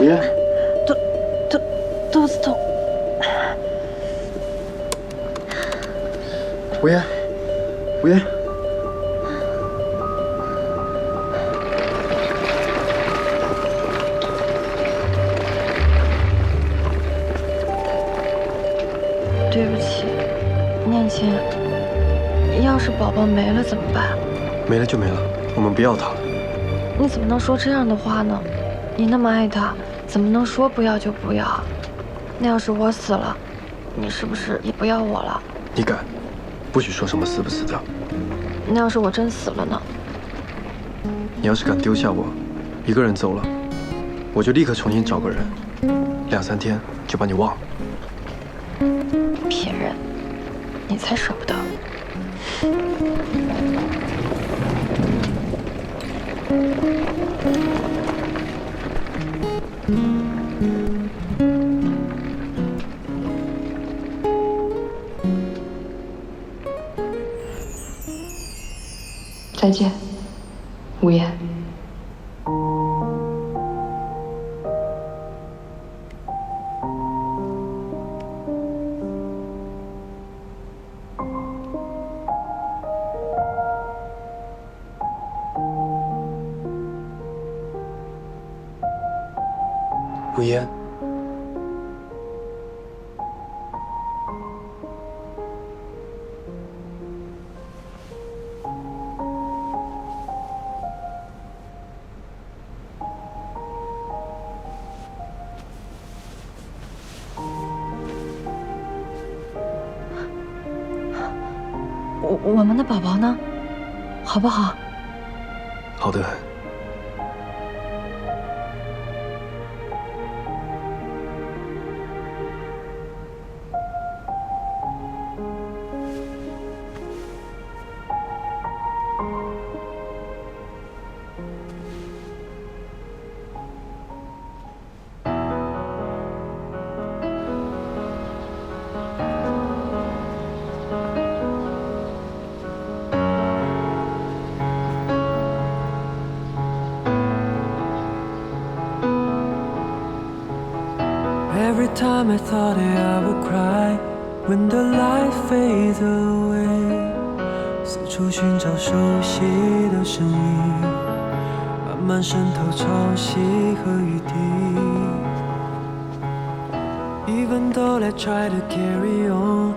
吴嫣，肚肚肚子痛。吴嫣，吴嫣，对不起，念青。要是宝宝没了怎么办？没了就没了，我们不要他了。你怎么能说这样的话呢？你那么爱他，怎么能说不要就不要？那要是我死了，你是不是也不要我了？你敢？不许说什么死不死的。那要是我真死了呢？你要是敢丢下我，一个人走了，我就立刻重新找个人，两三天就把你忘了。骗人！你才舍不得。再见，无言。我我们的宝宝呢？好不好？好的很。time I thought that I would cry when the light fades away，四处寻找熟悉的声音，慢慢渗透潮汐和雨滴。Even though I try to carry on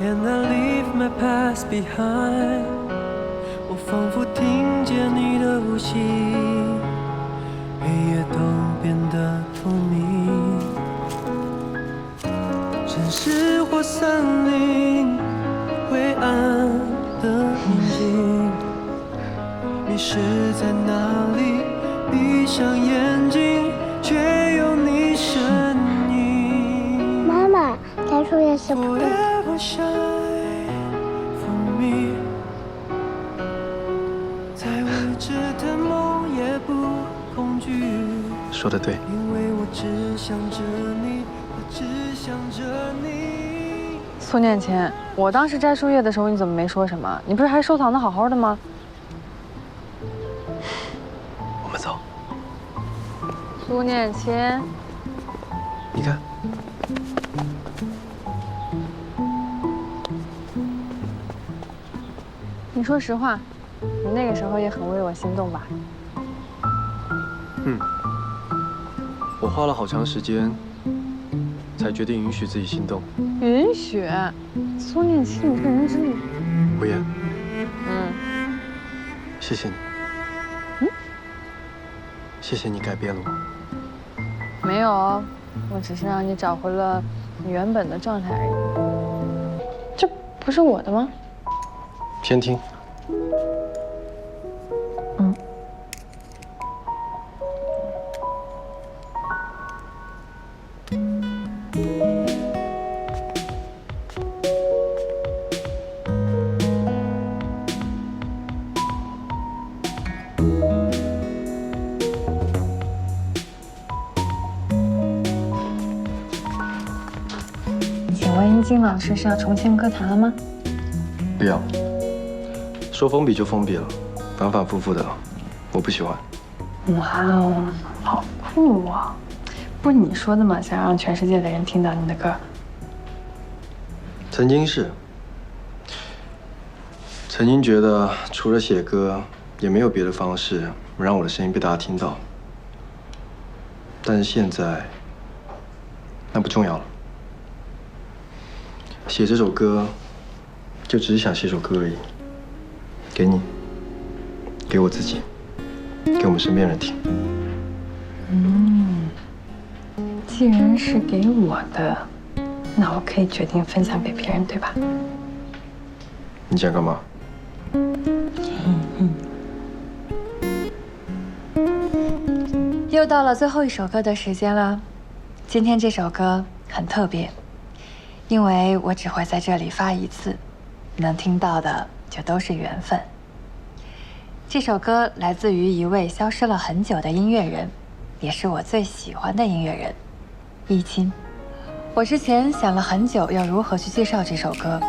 and I leave my past behind，我仿佛听见你的呼吸， 在哪里？闭上眼睛，却有你身影。妈妈，摘树叶是不对。Forever shine for me，再未知的梦也不恐惧。说的对，因为我只想着你，只想着你。苏念琴，我当时摘树叶的时候，你怎么没说什么？你不是还收藏的好好的吗？苏念琴，你看，你说实话，你那个时候也很为我心动吧？嗯，我花了好长时间，才决定允许自己心动。允许，苏念琴，你这人真的……无言，嗯，谢谢你。嗯，谢谢你改变了我。没有，我只是让你找回了你原本的状态而已。这不是我的吗？偏听。请问一金老师是要重现歌坛了吗？不要。说封闭就封闭了，反反复复的，我不喜欢。哇哦，好酷啊！不是你说的吗？想让全世界的人听到你的歌。曾经是，曾经觉得除了写歌，也没有别的方式让我的声音被大家听到。但是现在，那不重要了。写这首歌，就只是想写首歌而已，给你，给我自己，给我们身边人听。嗯既然是给我的，那我可以决定分享给别人，对吧？你想干嘛？又到了最后一首歌的时间了。今天这首歌很特别，因为我只会在这里发一次，能听到的就都是缘分。这首歌来自于一位消失了很久的音乐人，也是我最喜欢的音乐人，易清。我之前想了很久要如何去介绍这首歌，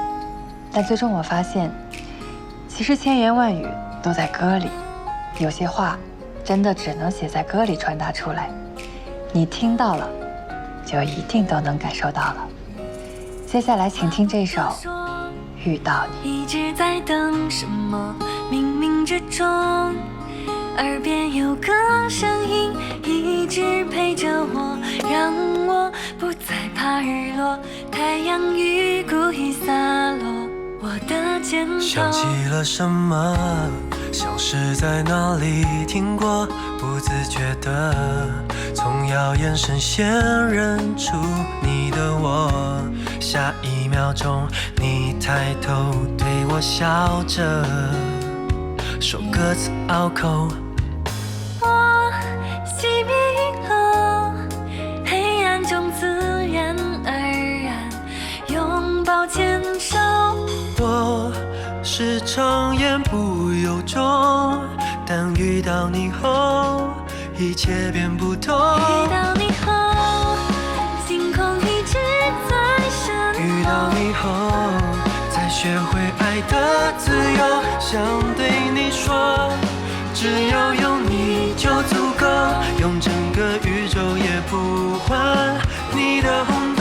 但最终我发现，其实千言万语都在歌里，有些话真的只能写在歌里传达出来，你听到了，就一定都能感受到了。接下来，请听这首《遇到你》。一直在等什么？冥冥之中，耳边有个声音一直陪着我，让我不再怕日落。太阳雨故意洒落我的肩头。想起了什么？像是在哪里听过，不自觉的从耀眼视线认出你的我。下一秒钟，你抬头对我笑着，说各自拗口。我熄灭以后，黑暗中自然而然拥抱牵手。我时常言不由衷，但遇到你后，一切变不同。遇到你后，星空一直在闪遇到躲。你后，才学会爱的自由。想对你说，只要有你就足够，用整个宇宙也不换你的轰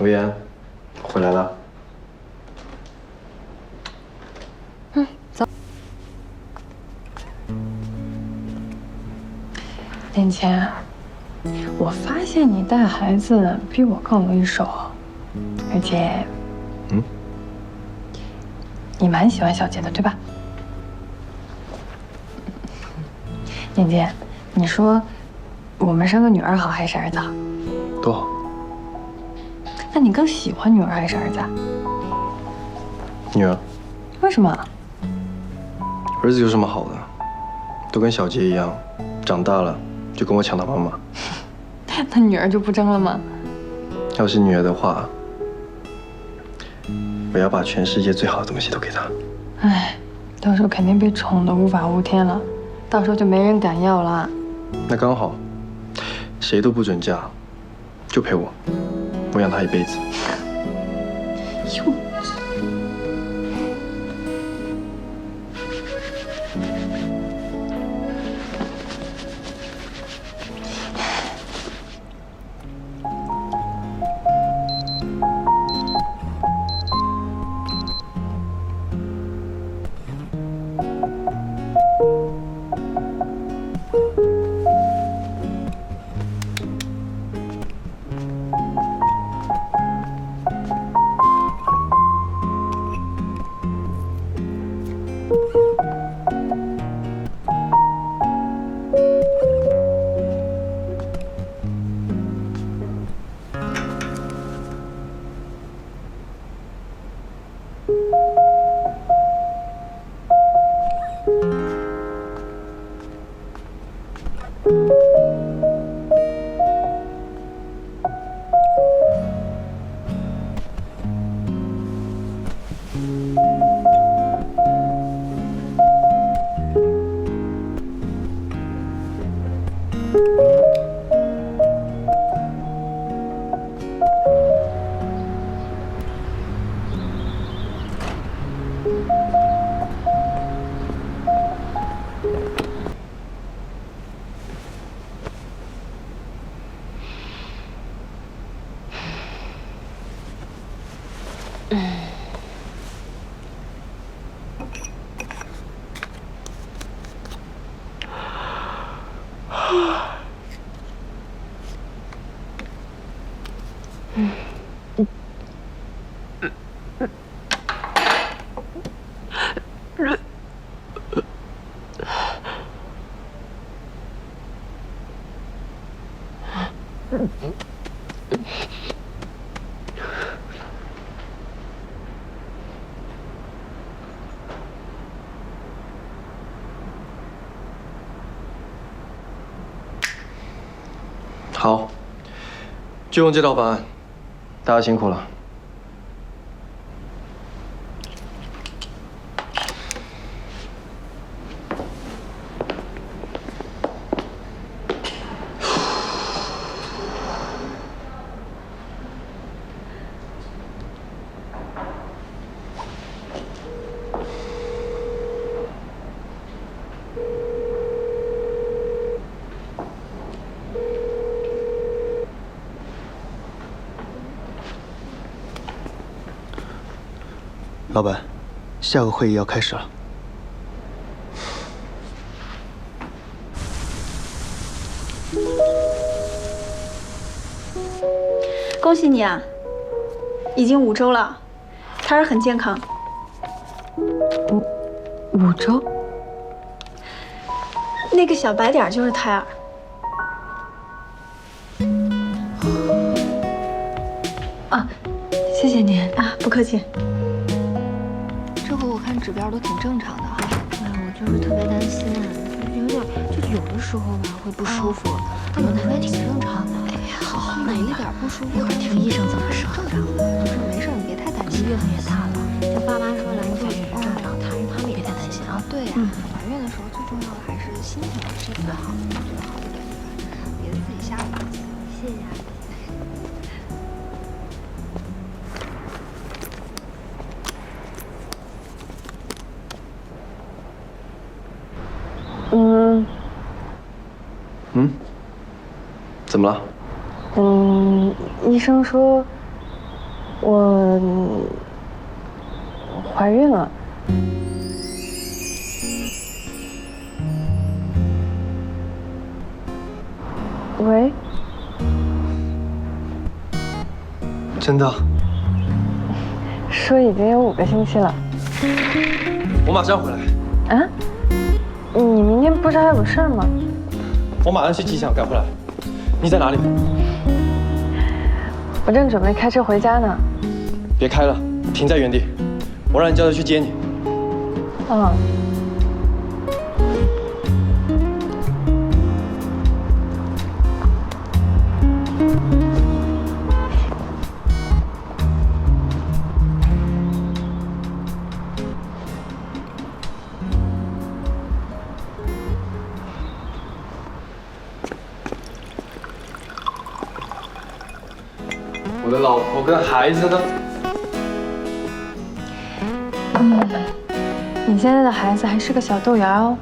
吴言，回来了。连谦，我发现你带孩子比我更容易手，而且，嗯，你蛮喜欢小杰的，对吧？连谦，你说我们生个女儿好还是儿子好？都好，那你更喜欢女儿还是儿子啊？女儿，为什么？儿子有什么好的？都跟小杰一样，长大了就跟我抢他妈妈。那女儿就不争了吗？要是女儿的话，我要把全世界最好的东西都给她。唉，到时候肯定被宠得无法无天了，到时候就没人敢要了。那刚好，谁都不准嫁，就陪我，我养他一辈子。就用这套方案，大家辛苦了。老板，下个会议要开始了。恭喜你啊，已经五周了，胎儿很健康。五五周？那个小白点就是胎儿。啊，谢谢您。啊，不客气。指标都挺正常的哈。哎，我就是特别担心，有点就有的时候吧会不舒服，但我感觉挺正常的。哎呀，好好哪一点不舒服，一会儿听医生怎么说。正常的，不是没事，你别太担心。月份也大了，就爸妈说来月也是正常，他他们也别太担心啊。对呀，怀孕的时候最重要的还是心情是最好的，最好的，别自己吓唬自己。谢谢啊。嗯嗯，怎么了？嗯，医生说我怀孕了。喂，真的？说已经有五个星期了。我马上回来。啊？你明天不是还有个事儿吗？我马上去机场赶回来。你在哪里？我正准备开车回家呢。别开了，停在原地，我让你叫他去接你。嗯。我的老婆跟孩子呢？嗯，你现在的孩子还是个小豆芽哦。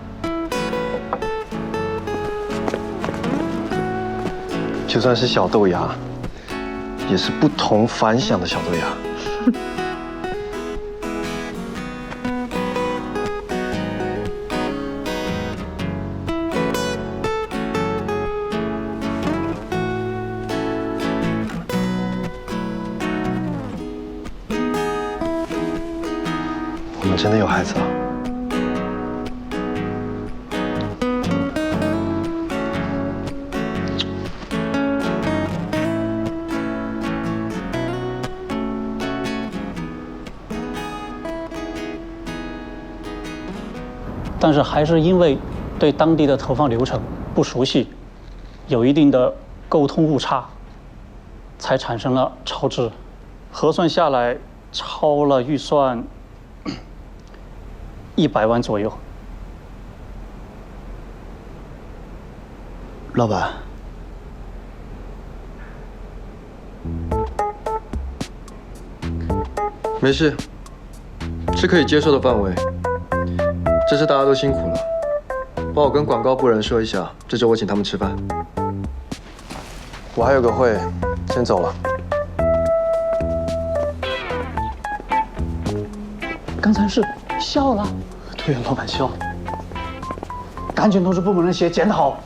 就算是小豆芽，也是不同凡响的小豆芽。真的有孩子了。但是还是因为对当地的投放流程不熟悉，有一定的沟通误差，才产生了超支。核算下来，超了预算一百万左右。老板，没事，是可以接受的范围。这次大家都辛苦了，帮我跟广告部人说一下，这周我请他们吃饭。我还有个会，先走了。刚才是笑了。对呀，老板笑。赶紧通知部门人写检讨。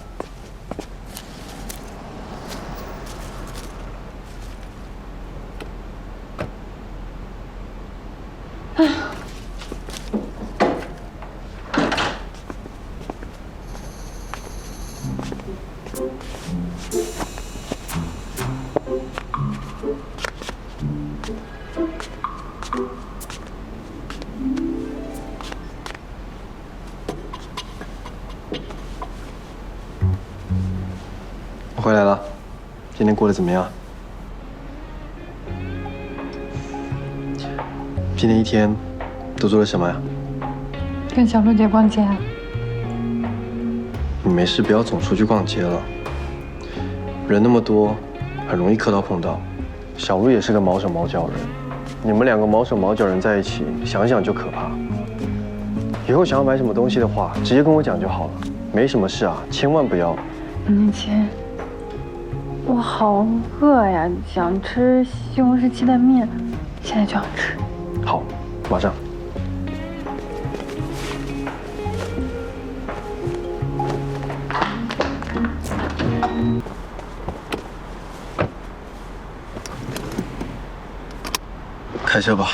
过得怎么样？今天一天都做了什么呀？跟小鹿姐逛街啊。你没事不要总出去逛街了，人那么多，很容易磕到碰到。小鹿也是个毛手毛脚人，你们两个毛手毛脚人在一起，想想就可怕。以后想要买什么东西的话，直接跟我讲就好了。没什么事啊，千万不要。林晴，我好饿呀，想吃西红柿鸡蛋面，现在就要吃。好，马上。开车吧。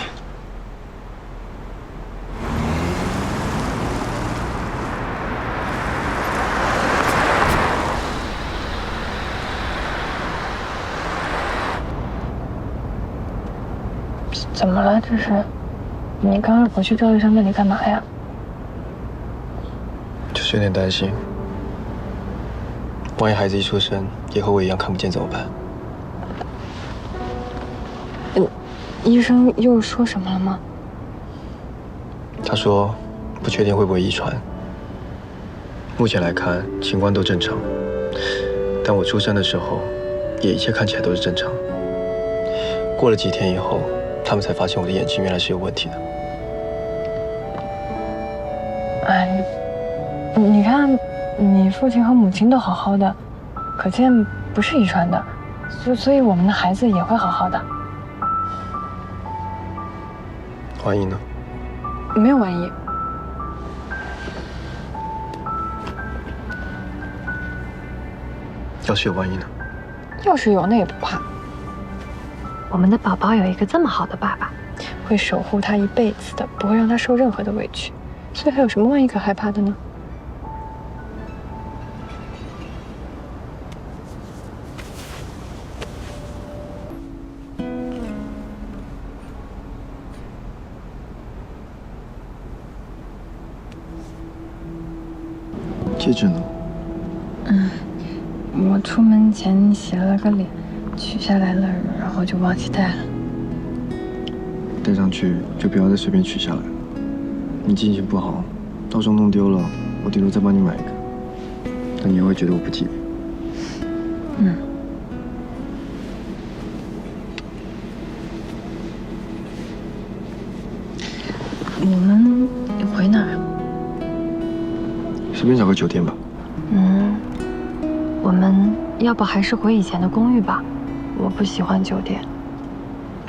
怎么了？这是？你刚刚跑去赵医生那里干嘛呀？就是有点担心，万一孩子一出生也和我一样看不见怎么办？嗯医生又说什么了吗？他说不确定会不会遗传，目前来看情况都正常，但我出生的时候也一切看起来都是正常。过了几天以后，他们才发现我的眼睛原来是有问题的。哎，你看，你父亲和母亲都好好的，可见不是遗传的，所所以我们的孩子也会好好的。万一呢？没有万一。要是有万一呢？要是有，那也不怕。我们的宝宝有一个这么好的爸爸，会守护他一辈子的，不会让他受任何的委屈，所以还有什么万一可害怕的呢？戒指呢？嗯我出门前洗了个脸，取下来了，然后就忘记带了。带上去就不要再随便取下来了。你记性不好，到时候弄丢了，我顶多再帮你买一个。但你也会觉得我不吉利。嗯。我们回哪儿啊？随便找个酒店吧。嗯，我们要不还是回以前的公寓吧？我不喜欢酒店。